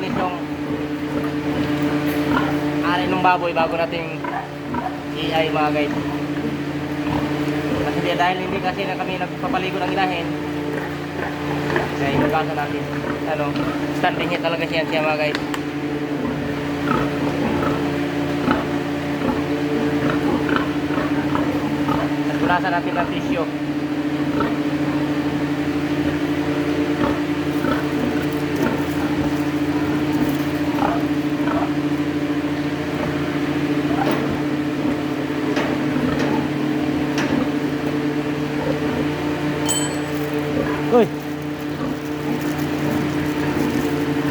Malinis yung alin ng baboy bago nating i-ay mga guys. Kasi dahil hindi kasi na kami nagpapaligo ng ilahin, kaya inugasan natin. Ano, standing heat talaga siya siya mga guys. Nagpunasan natin ng tissue.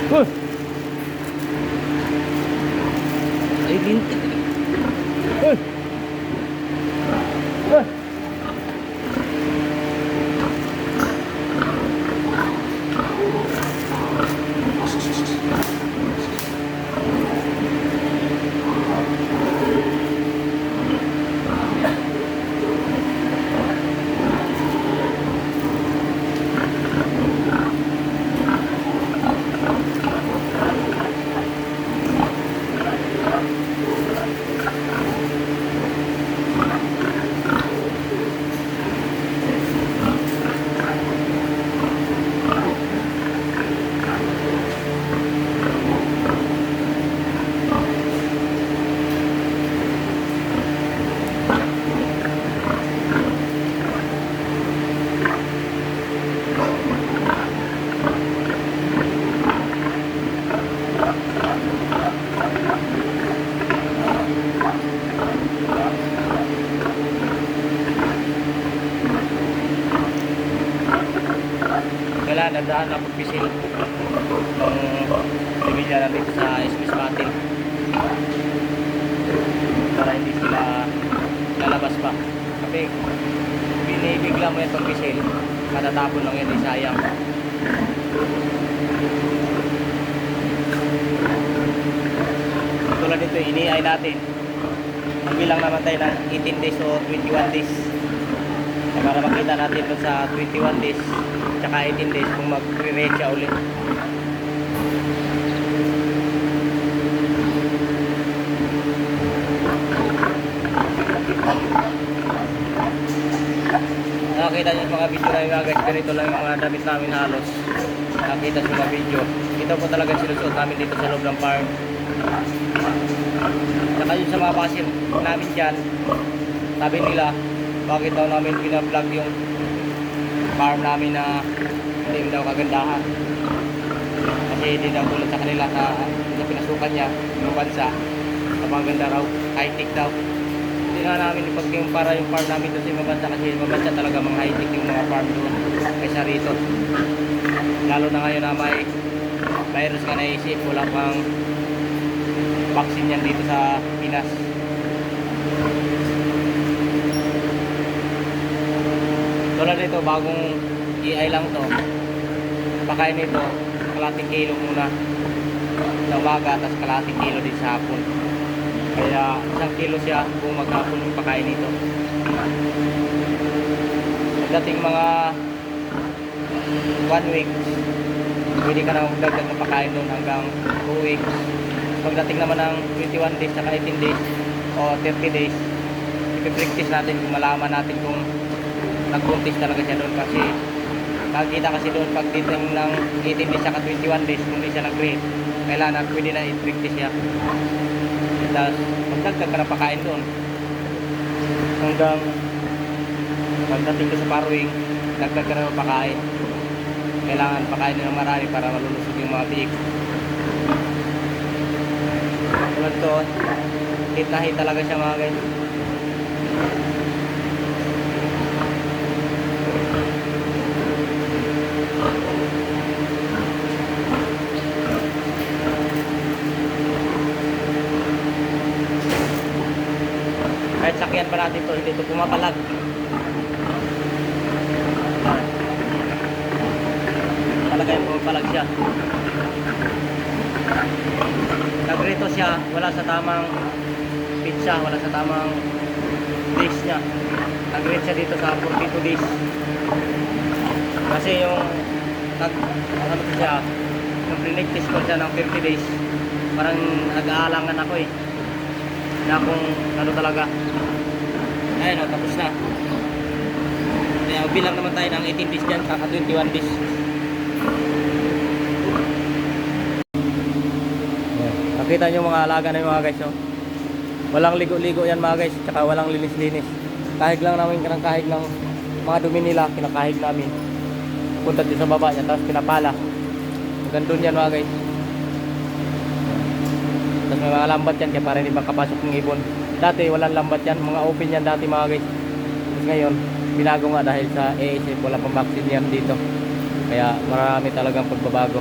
그. Nandaan na pagpisil ng pamilya natin sa Swiss Battle para hindi sila lalabas pa. Kasi binibigla mo yung pagpisil, katatapon lang yan, eh, sayang. Tulad nito, ini-ay natin. Magbilang naman tayo ng 18 days o 21 days. Para makita natin dun sa 21 days tsaka 18 days kung mag-re-rate siya ulit. Nakakita niyo mga video namin mga guys, ganito lang yung mga damit namin halos. Nakakita sa mga video. Ito po talaga sinusuot namin dito sa loob ng farm. Saka yun sa mga pasir namin dyan, sabi nila, bakit daw namin pina-vlog yung farm namin na hindi daw kagandahan. Kasi hindi daw tulad sa kanila sa, sa pinasukan niya, yung bansa, sa mga ganda raw, high-tech daw. Hindi nga namin ipag yung farm namin doon sa ibang kasi ibang talaga mga high-tech yung mga farm doon kaysa rito. Lalo na ngayon na may virus ka naisip, wala pang vaccine yan dito sa Pinas. Tulad nito, bagong EI lang to. Pakain nito, kalating kilo muna sa umaga, tapos kalating kilo din sa hapon. Kaya isang kilo siya kung maghapon yung pakain nito. Pagdating mga one week, pwede ka na magdagdag ng pakain doon hanggang 2 weeks. Pagdating naman ng 21 days saka 18 days o 30 days, ipipractice natin kung malaman natin kung nagbuntis talaga siya doon kasi nakikita kasi doon pag dating ng 18 days saka 21 days kung hindi siya nag-rate kailangan pwede na i-practice siya. Tapos magdagdag ka na pakain doon hanggang pagdating ko sa paruing dagdag ka na pakain kailangan pakain ng marami para malulusog yung mga biik tulad to hit na hit talaga siya mga guys kahit sakyan pa natin to hindi pumapalag. Talaga yung pumapalag siya. Nagrito siya wala sa tamang pizza wala sa tamang days niya. Nagrate siya dito sa 42 days kasi yung nag ano siya nung pre-test ko siya ng 30 days, parang nag-aalangan ako eh. Na kung ano talaga. Ayun o, tapos na. Kaya bilang naman tayo ng 18 days dyan, kaka 21 days. Nakita nyo mga alaga na yung mga guys, no? Walang ligo-ligo yan mga guys, tsaka walang linis-linis. Kahig lang namin kahig ng mga dumi nila, kinakahig namin. Punta din sa baba niya, tapos pinapala. Hanggang doon yan mga guys. Tapos may mga lambat yan, kaya para hindi makapasok ng ibon. Dati walang lambat yan, mga open yan dati mga guys. Tapos ngayon, binago nga dahil sa ASF, wala pang vaccine yan dito. Kaya marami talagang pagbabago.